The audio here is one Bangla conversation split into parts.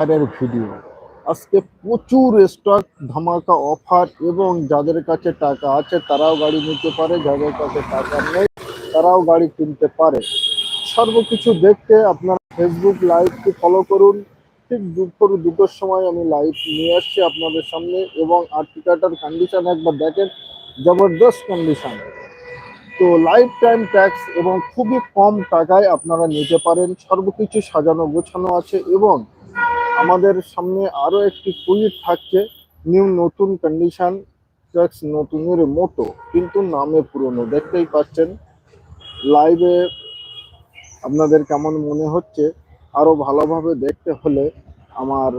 এর ভিডিও আজকে প্রচুর স্টক ধামাকা অফার এবং যাদের কাছে টাকা আছে, তারাও গাড়ি নিতে পারে, যাদের কাছে টাকা নেই, তারাও গাড়ি কিনতে পারে। সর্বকিছু দেখতে আপনারা ফেসবুক লাইভটি ফলো করুন। ঠিক দুপুর দুটোর সময় আমি লাইভ নিয়ে আসছি আপনাদের সামনে এবং আর্টিকাটার কন্ডিশন একবার দেখেন, জবরদস্ত কন্ডিশন তো লাইফ টাইম ট্যাক্স এবং খুবই কম টাকায় আপনারা নিতে পারেন, সর্বকিছু সাজানো গোছানো আছে এবং আমাদের সামনে আরও একটি কুইট থাকছে নিউ নতুন কন্ডিশন ট্যাক্স নতুনের মতো, কিন্তু নামে পুরনো। দেখতেই পাচ্ছেন লাইভে আপনাদের কেমন মনে হচ্ছে, আরও ভালোভাবে দেখতে হলে আমার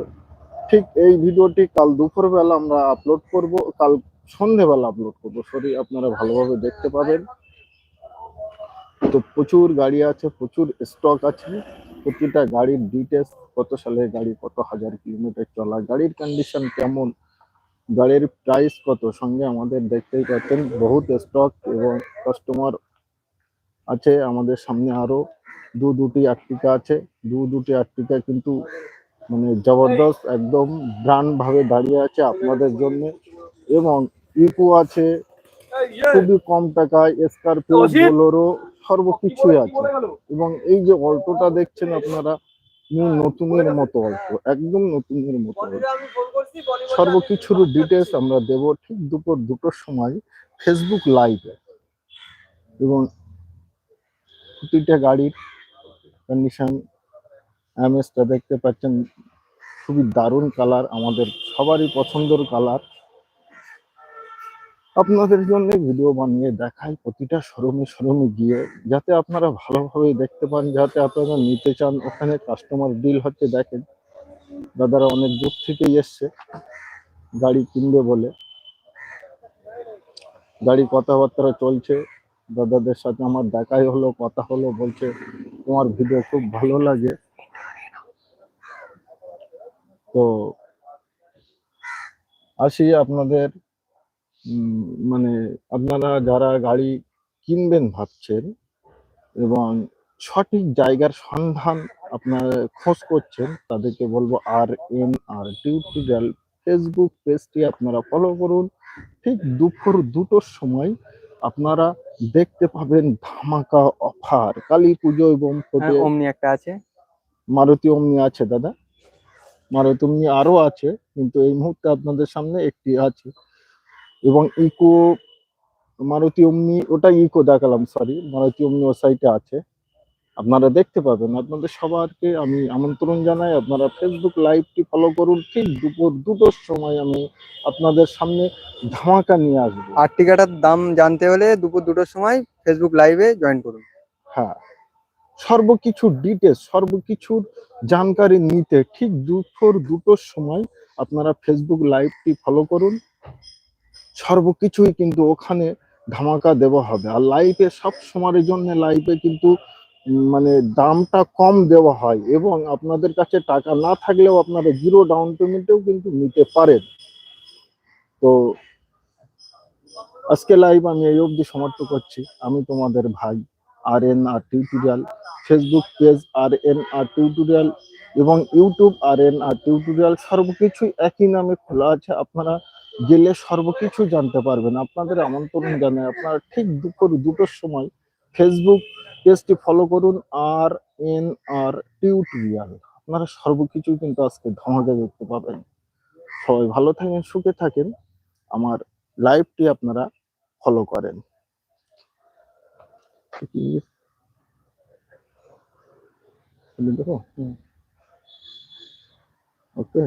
ঠিক এই ভিডিওটি কাল দুপুরবেলা আমরা আপলোড করব, কাল সন্ধেবেলা আপলোড করব। সরি আপনারা ভালোভাবে দেখতে পাবেন। তো প্রচুর গাড়ি আছে, প্রচুর স্টক আছে। প্রতিটা গাড়ির ডিটেলস কত সালের গাড়ি কত হাজার কিলোমিটার চলা গাড়ির কন্ডিশন কেমন গাড়ির প্রাইস কত সঙ্গে আমাদের দেখতেই পাচ্ছেন বহুত স্টক এবং কাস্টমার আছে আমাদের সামনে আরও দু দুটি আর্টিকা আছে দু দুটি আর্টিকা কিন্তু মানে জবরদস্ত একদম ব্র্যান্ড ভাবে দাঁড়িয়ে আছে আপনাদের জন্য এবং ইকো আছে খুবই কম টাকায় স্করপিও বোলেরো সর্বকিছুই আছে। এবং এই যে অল্টোটা দেখছেন আপনারা নতুনের মতো অল্প একদম নতুনের মতো সর্বকিছুর ডিটেলস আমরা দেব ঠিক দুপুর দুটোর সময় ফেসবুক লাইভে এবং প্রতিটা গাড়ির কন্ডিশন এমএসটা দেখতে পাচ্ছেন, খুবই দারুণ কালার আমাদের সবারই পছন্দের কালার আপনাদের জন্য ভিডিও বানিয়ে দেখাই, প্রতিটা শোরুমে শোরুমে গিয়ে, যাতে আপনারা ভালোভাবে দেখতে পান, যাতে আপনারা নিতে চান। ওখানে কাস্টমার ডিল হচ্ছে, দেখেন। দাদারা অনেক দূর থেকেই এসছে। গাড়ি কিনবে বলে। গাড়ি কথাবার্তা চলছে। দাদাদের সাথে আমার দেখাই হলো, কথা হলো, বলছে, তোমার ভিডিও খুব ভালো লাগে। তো আসি আপনাদের মানে আপনারা যারা গাড়ি কিনবেন ভাবছেন এবং সঠিক জায়গার সন্ধান আপনারা খোঁজ করছেন তাদেরকে বলব R N R tutorial Facebook পেজটি আপনারা ফলো করুন। ঠিক দুপুর দুটোর সময় আপনারা দেখতে পাবেন ধামাকা অফার কালী পুজো এবং হ্যাঁ, অমনি একটা আছে। মারুতি অমনি আছে দাদা। মারুতি অমনি আরও আছে কিন্তু এই মুহূর্তে আপনাদের সামনে একটি আছে। এবং ইকো মারুতি অমনি ওটা ইকো দেখালাম সরি মারুতি অমনি ও সাইটে আছে। আপনারা দেখতে পাবেন আপনাদের সবারকে আমি আমন্ত্রণ জানাই। আপনারা ফেসবুক লাইভটি ফলো করুন ঠিক দুপুর দুটোর সময় আমি আপনাদের সামনে ধামাকা নিয়ে আসব। আর্টিকাটার দাম জানতে হলে দুপুর দুটোর সময় ফেসবুক লাইভে জয়েন করুন। হ্যাঁ সর্বকিছু ডিটেলস সর্বকিছুর জানকারি নিতে ঠিক দুপুর দুটোর সময় আপনারা ফেসবুক লাইভটি ফলো করুন। সর্বকিছুই কিন্তু ওখানে ধামাকা দেওয়া হবে। আর লাইভে সব সময়ের জন্য লাইভে কিন্তু মানে দামটা কম দেওয়া হয় এবং আপনাদের কাছে টাকা না থাকলেও আপনারা জিরো ডাউন পেমেন্টেও কিন্তু নিতে পারেন। তো আজকে লাইভ আমি এই অবধি সমাপ্ত করছি। আমি তোমাদের ভাই R N R tutorial Facebook page R N R tutorial এবং YouTube R N R tutorial সর্বকিছু একই নামে খোলা আছে। আপনারা গেলে সর্বকিছু জানতে পারবেন। আপনাদের আমন্ত্রণ জানাই। আপনারা ঠিক দুপুর দুটোর সময় ফেসবুক পেজটি ফলো করুন আর এন আর টিউটোরিয়াল আপনারা সর্বকিছু কিন্তু আজকে ধামাকা দেখতে পাবেন। সবাই ভালো থাকেন সুখে থাকেন। আমার লাইভটি আপনারা ফলো করেন। দেখো। ওকে।